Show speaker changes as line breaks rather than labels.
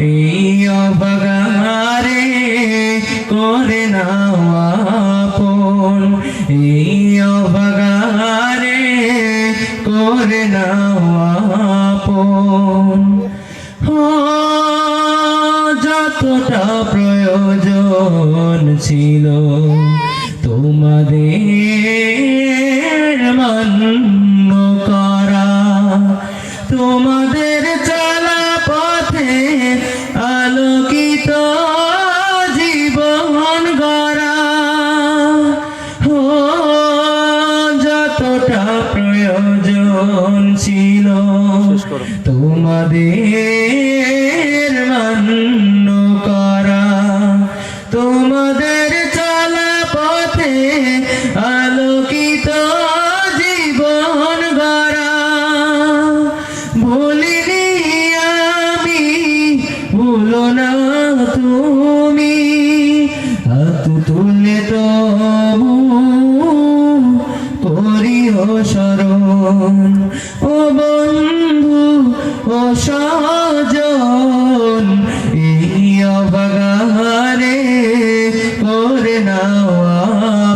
এই অবগারে করে নাও আপন। এই অবগারে করে নাও আপন। যতটা প্রয়োজন ছিল তোমাদের মান্য তোমাদের চা প্রয়োজন ছিল। তোমাদের মান্য করা তোমাদের চলা পথে আলোকিত জীবন গড়া। ভুলিনি আমি ভুলো না তুমি। হাত তুলে তবু করিও স্মরণ ও বন্ধু ও সজন এই অবগারে করে নাওয়া